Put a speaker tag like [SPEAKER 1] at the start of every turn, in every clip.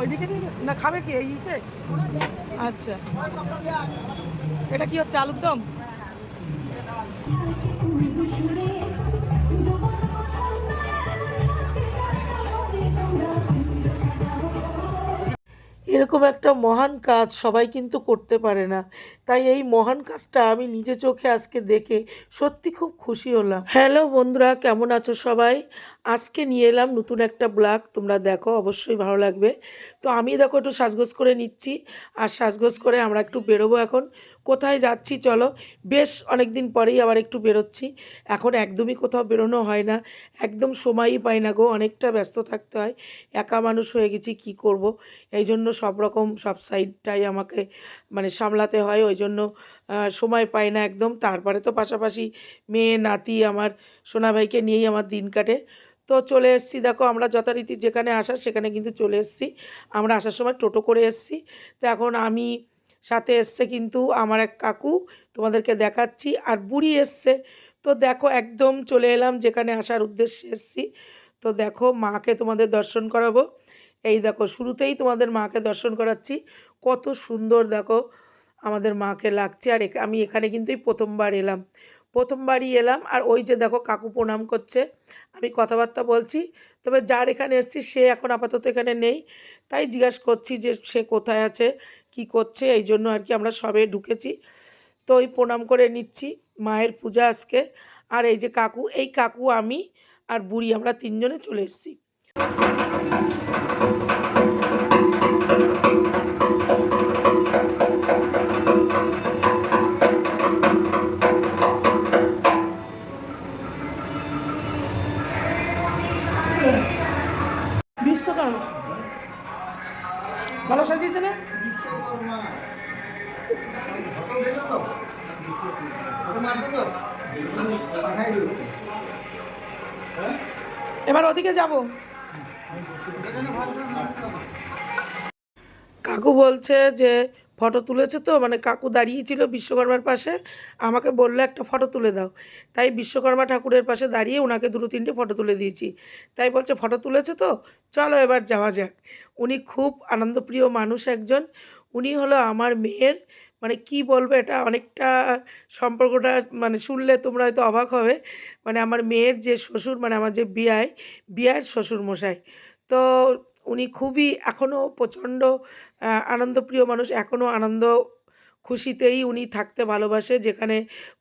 [SPEAKER 1] ওইদিকে না খাবে কি এই ইসে? আচ্ছা। এটা কি হচ্ছে আলুর দম? এরকম একটা মহান কাজ সবাই কিন্তু করতে পারে না। তাই এই মহান কাজটা আমি নিজে চোখে আজকে দেখে সত্যি খুব খুশি হলাম। হ্যালো বন্ধুরা, কেমন আছো সবাই? আজকে নিয়ে এলাম নতুন একটা ব্লগ, তোমরা দেখো, অবশ্যই ভালো লাগবে। তো আমি দেখো একটু সাজগোজ করে নিচ্ছি, আর সাজগোজ করে আমরা একটু বেরোবো এখন। কোথায় যাচ্ছি চলো। বেশ অনেক দিন পরেই আবার একটু বেরোচ্ছি। এখন একদমই কোথাও বেরোনো হয় না। একদম সময়ই পাই না গো, অনেকটা ব্যস্ত থাকতে হয়। একা মানুষ হয়ে গেছি, কি করব? এই জন্য সব রকম, সব সাইডটাই আমাকে মানে সামলাতে হয়। ওই জন্য সময় পাই না একদম। তারপরে তো পাশাপাশি মেয়ে, নাতি আমার সোনা ভাইকে নিয়েই আমার দিন কাটে। তো চলে এসেছি। দেখো, আমরা যথারীতি যেখানে আসার সেখানে কিন্তু চলে এসেছি। আমরা আসার সময় টোটো করে এসেছি। তো এখন আমি সাথে এসছে কিন্তু আমার এক কাকু, তোমাদেরকে দেখাচ্ছি। আর বুড়ি এসছে। তো দেখো, একদম চলে এলাম যেখানে আসার উদ্দেশ্যে এসেছি। তো দেখো, মাকে তোমাদের দর্শন করাবো। এই দেখো, শুরুতেই তোমাদের মাকে দর্শন করাচ্ছি। কত সুন্দর দেখো, আমাদের মাকে লাগছে। আর আমি এখানে কিন্তু প্রথমবার এলাম। প্রথমবারই এলাম। আর ওই যে দেখো, কাকু প্রণাম করছে। আমি কথাবার্তা বলছি। তবে যার এখানে এসেছি, সে এখন আপাতত এখানে নেই। তাই জিজ্ঞাস করছি যে সে কোথায় আছে? কি করছে, এই জন্য আর কি আমরা সবে ঢুকেছি। তো ওই প্রণাম করে নিচ্ছি মায়ের পূজা আজকে। আর এই যে কাকু, এই কাকু, আমি আর বুড়ি, আমরা তিনজনে চলে এসেছি। বিশ্বকর্মা। ভালো সাজিয়েছে না এবার ওদিকে যাব। কাকু বলছে যে ফটো তুলেছে তো মানে কাকু দাঁড়িয়েছিল বিশ্বকর্মার পাশে, আমাকে বলল, একটা ফটো তুলে দাও। তাই বিশ্বকর্মা ঠাকুরের পাশে দাঁড়িয়ে ওনাকে দুটো তিনটে ফটো তুলে দিয়েছি। তাই বলছে, ফটো তুলেছে তো? চলো এবার যাওয়া যাক। উনি খুব আনন্দপ্রিয় মানুষ একজন। উনি হলো আমার মেয়ের মানে কি বলব, এটা অনেকটা সম্পর্কটা মানে শুনলে তোমরা হয়তো অবাক হবে। মানে আমার মেয়ের যে শ্বশুর মানে আমার যে বিয়ায়, বিয়ার শ্বশুর মশাই তো উনি খুবই এখনও প্রচণ্ড আনন্দপ্রিয় মানুষ এখনও আনন্দ খুশিতেই উনি থাকতে ভালোবাসে, যেখানে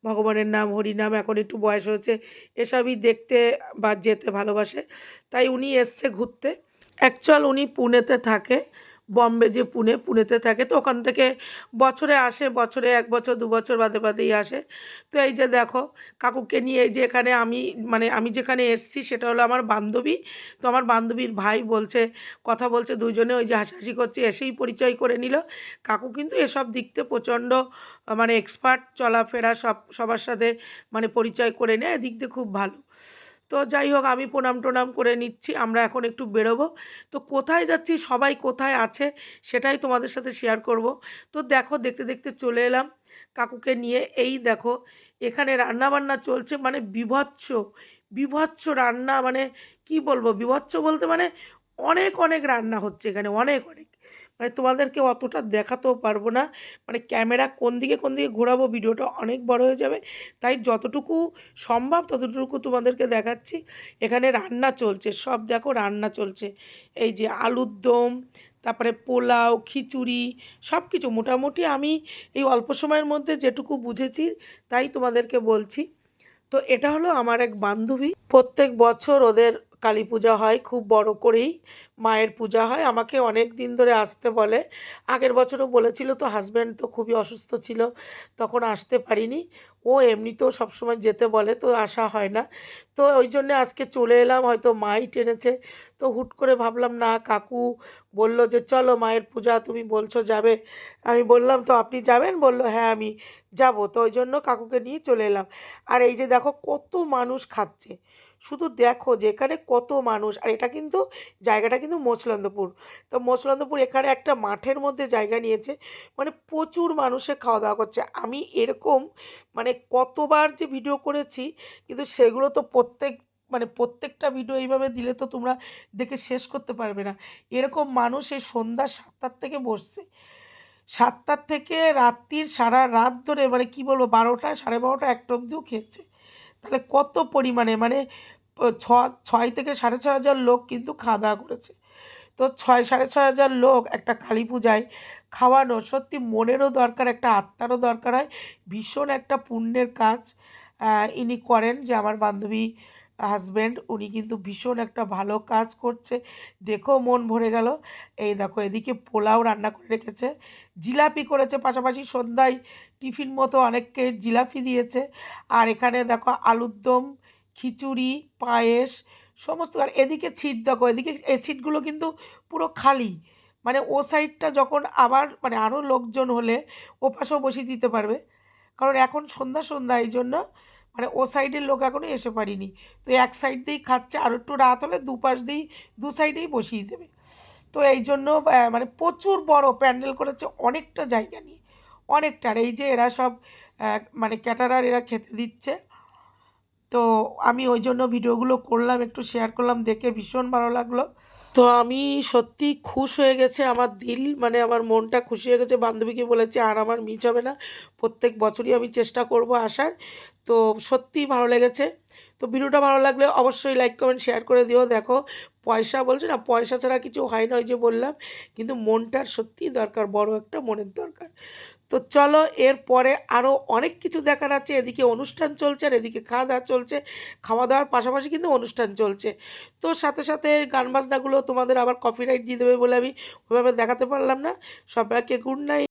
[SPEAKER 1] ভগবানের নাম হরিনাম এখন একটু বয়স হয়েছে, এসবই দেখতে বা যেতে ভালোবাসে। তাই উনি এসছে ঘুরতে। অ্যাকচুয়াল উনি পুনেতে থাকে। বম্বে যে পুনে, পুনেতে থাকে, তো ওখান থেকে বছরে আসে, বছরে এক বছর, দু বছর বাদে বাদেই আসে। তো এই যে দেখো, কাকুকে নিয়ে এই যে এখানে আমি মানে আমি যেখানে এসছি সেটা হলো আমার বান্ধবী। তো আমার বান্ধবীর ভাই বলছে, কথা বলছে দুজনে ওই যে হাসাহাসি করছে, এসেই পরিচয় করে নিল। কাকু কিন্তু এসব দিকতে প্রচণ্ড মানে এক্সপার্ট চলাফেরা সব, সবার সাথে মানে পরিচয় করে নেয়, এদিক দিয়ে খুব ভালো। তো যাই হোক, আমি প্রণাম টোনাম করে নিচ্ছি, আমরা এখন একটু বেরোবো। তো কোথায় যাচ্ছি, সবাই কোথায় আছে, সেটাই তোমাদের সাথে শেয়ার করব। তো দেখো, দেখতে দেখতে চলে এলাম কাকুকে নিয়ে। এই দেখো, এখানে রান্না বান্না চলছে মানে বিভৎস বিভৎস রান্না মানে কি বলব, বিভৎস বলতে মানে অনেক অনেক রান্না হচ্ছে এখানে, অনেক অনেক। মানে তোমাদেরকে অতটা দেখাতেও পারব না। মানে ক্যামেরা কোন দিকে কোন দিকে ঘোরাবো ভিডিওটা অনেক বড় হয়ে যাবে। তাই যতটুকু সম্ভব ততটুকু তোমাদেরকে দেখাচ্ছি। এখানে রান্না চলছে, সব দেখো রান্না চলছে। এই যে আলুর দম, তারপরে পোলাও, খিচুড়ি সব কিছু মোটামুটি আমি এই অল্প সময়ের মধ্যে যেটুকু বুঝেছি তাই তোমাদেরকে বলছি। তো এটা হলো আমার এক বান্ধবী। প্রত্যেক বছর ওদের কালী পূজা হয়, খুব বড় করেই মায়ের পূজা হয়। আমাকে অনেক দিন ধরে আসতে বলে। আগের বছরও বলেছিল তো হাজব্যান্ড তো খুবই অসুস্থ ছিল, তখন আসতে পারিনি। ও এমনিতেও সবসময় যেতে বলে তো, আসা হয় না। তো ওই জন্যে আজকে চলে এলাম, হয়তো মাই টেনেছে। তো হুট করে ভাবলাম, না, কাকু বলল যে, চলো মায়ের পূজা, তুমি বলছো যাবে। আমি বললাম, তো আপনি যাবেন? বলল হ্যাঁ আমি যাব। তো ওই জন্য কাকুকে নিয়ে চলে এলাম। আর এই যে দেখো, কত মানুষ খাচ্ছে। শুধু দেখো যে এখানে কত মানুষ, আর এটা কিন্তু জায়গাটা কিন্তু মোচলন্দপুর তো মোচলন্দপুর এখানে একটা মাঠের মধ্যে জায়গা নিয়েছে মানে প্রচুর মানুষে খাওয়া দাওয়া করছে। আমি এরকম মানে কতবার যে ভিডিও করেছি, কিন্তু সেগুলো তো প্রত্যেক মানে প্রত্যেকটা ভিডিও এইভাবে দিলে তো তোমরা দেখে শেষ করতে পারবে না। এরকম মানুষ এই সন্ধ্যা সাতটার থেকে বসছে। সাতটার থেকে রাত্রির সারা রাত ধরে মানে কি বলব, বারোটা, সাড়ে বারোটা একটা অবধিও খেয়েছে। তাহলে কত পরিমাণে? মানে ছ, ছয় থেকে সাড়ে ছয় হাজার লোক কিন্তু খাওয়া দাওয়া করেছে। তো ছয়, সাড়ে ছয় হাজার লোক একটা কালী পূজায় খাওয়ানো সত্যি মনেরও দরকার, একটা আত্মারও দরকার হয়। ভীষণ একটা পুণ্যের কাজ ইনি করেন যে আমার বান্ধবী হাজব্যান্ড উনি কিন্তু ভীষণ একটা ভালো কাজ করছে। দেখো মন ভরে গেল। এই দেখো, এদিকে পোলাও রান্না করে রেখেছে। জিলাপি করেছে, পাশাপাশি সন্ধ্যায় টিফিন মতো অনেককে জিলাপি দিয়েছে। আর এখানে দেখো আলুর দম, খিচুড়ি, পায়েস, সমস্ত। আর এদিকে ছিট দেখো, এদিকে এই ছিটগুলো কিন্তু পুরো খালি। মানে ও সাইডটা যখন আবার মানে আরও লোকজন হলে ও পাশেও বসিয়ে দিতে পারবে। কারণ এখন সন্ধ্যা সন্ধ্যা, এই জন্য মানে ও সাইডের লোক এখনও এসে পারিনি। তো এক সাইড দিয়েই খাচ্ছে, আর একটু রাত হলে দুপাশ দিয়েই, দু সাইডেই বসিয়ে দেবে। তো এই জন্য মানে প্রচুর বড় প্যান্ডেল করেছে অনেকটা জায়গা নিয়ে। অনেকটা, আর এই যে এরা সব মানে ক্যাটারার এরা খেতে দিচ্ছে। তো আমি ওই জন্য ভিডিওগুলো করলাম, একটু শেয়ার করলাম, দেখে ভীষণ ভালো লাগল। তো আমি সত্যি খুশ হয়ে গেছে, আমার দিল মানে আমার মনটা খুশি হয়ে গেছে। বান্ধবীকে বলেছে, আর আমার মিস হবে না, প্রত্যেক বছরই আমি চেষ্টা করব আসার। তো সত্যিই ভালো লেগেছে। তো ভিডিওটা ভালো লাগলে অবশ্যই লাইক কমেন্ট শেয়ার করে দিও। দেখো, পয়সা বলছে না, পয়সা ছাড়া কিছু হয় না, ওই যে বললাম। কিন্তু মনটার সত্যিই দরকার, বড় একটা মনের দরকার। তো চলো, এরপরে আরও অনেক কিছু দেখার আছে। এদিকে অনুষ্ঠান চলছে আর এদিকে খাওয়া দাওয়া চলছে। খাওয়া দাওয়ার পাশাপাশি কিন্তু অনুষ্ঠান চলছে। তো সাথে সাথে গান বাজনাগুলো তোমাদের আবার কপিরাইট দিয়ে দেবে বলে আমি ওইভাবে দেখাতে পারলাম না। সবাইকে গুড নাইট